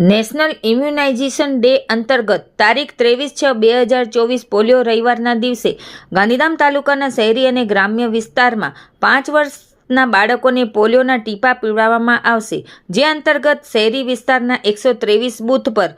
National immunisation day અંતર્ગત તારીખ ત્રેવીસ છ બે હજાર ચોવીસ પોલિયો રવિવારના દિવસે ગાંધીધામ તાલુકાના શહેરી અને ગ્રામ્ય વિસ્તારમાં પાંચ વર્ષના બાળકોને પોલિયોના ટીપા પીવડાવવામાં આવશે. જે અંતર્ગત શહેરી વિસ્તારના એકસો ત્રેવીસ બૂથ પર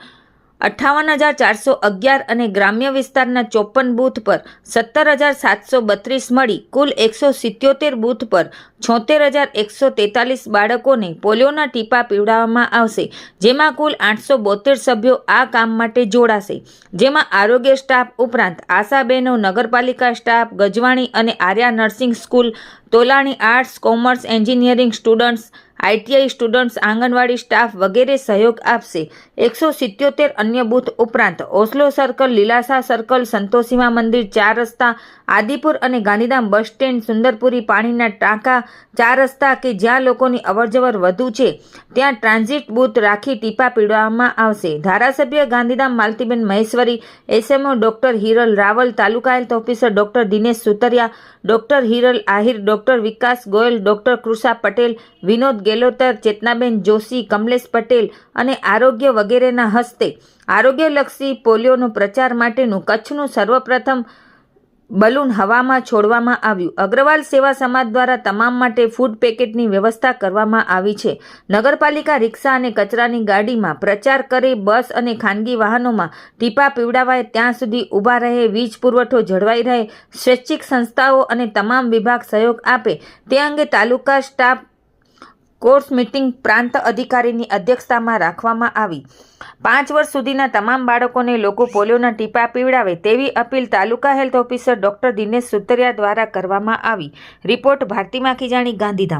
અઠ્ઠાવન હજાર ચારસો અગિયાર અને ગ્રામ્ય વિસ્તારના ચોપન બૂથ પર સત્તર હજાર સાતસો બત્રીસ મળી કુલ એકસો સિત્યોતેર બૂથ પર છોતેર હજાર એકસો તેતાલીસ બાળકોને પોલિયોના ટીપા પીવડાવવામાં આવશે, જેમાં કુલ આઠસો બોતેર સભ્યો આ કામ માટે જોડાશે. જેમાં આરોગ્ય સ્ટાફ ઉપરાંત આશાબહેનો નગરપાલિકા સ્ટાફ, ગજવાણી અને Arya nursing school, Tolani arts, commerce, engineering students ITI students anganwadi staff વગેરે સહયોગ આપશે. એકસો સિત્યોતેર અન્ય બૂથ ઉપરાંત Oslo circle, Lilasa circle, Santoshima મંદિર, ચાર રસ્તા, આદિપુર અને ગાંધીધામ બસ સ્ટેન્ડ, સુંદરપુરી, પાણીના ટાંકા, ચાર રસ્તા કે જ્યાં લોકોની અવરજવર વધુ છે, ત્યાં ટ્રાન્ઝિટ બૂથ રાખી ટીપા પીડવામાં આવશે. ધારાસભ્ય Gandhidham Maltiben Maheshwari, SMO doctor Hiral Raval, taluka health officer doctor Dinesh Sutariya, doctor Hiral Ahir, doctor Vikas Goyal, doctor Krisha Patel, Vinod Gelotar Chetanaben Joshi, Kamlesh Patel અને આરોગ્ય વગેરેના હસ્તે આરોગ્યલક્ષી પોલિયોનો પ્રચાર માટેનું કચ્છનું સર્વપ્રથમ બલૂન હવામાં છોડવામાં આવ્યું. અગ્રવાલ સેવા સમાજ દ્વારા તમામ માટે ફૂડ પેકેટની વ્યવસ્થા કરવામાં આવી છે. નગરપાલિકા રિક્ષા અને કચરાની ગાડીમાં પ્રચાર કરે બસ અને ખાનગી વાહનોમાં ટીપા પીવડાવાય ત્યાં સુધી ઊભા રહે, વીજ પુરવઠો જળવાઈ રહે, સ્વૈચ્છિક સંસ્થાઓ અને તમામ વિભાગ સહયોગ આપે તે અંગે તાલુકા સ્ટાફ કોર્સ મીટિંગ પ્રાંત અધિકારીની અધ્યક્ષતામાં રાખવામાં આવી. પાંચ વર્ષ સુધીના તમામ બાળકોને લોકો પોલિયોના ટીપા પીવડાવે તેવી appeal taluka health officer doctor Dinesh Sutariya દ્વારા કરવામાં આવી. રિપોર્ટ ભારતી માખીજાણી ગાંધીધામ.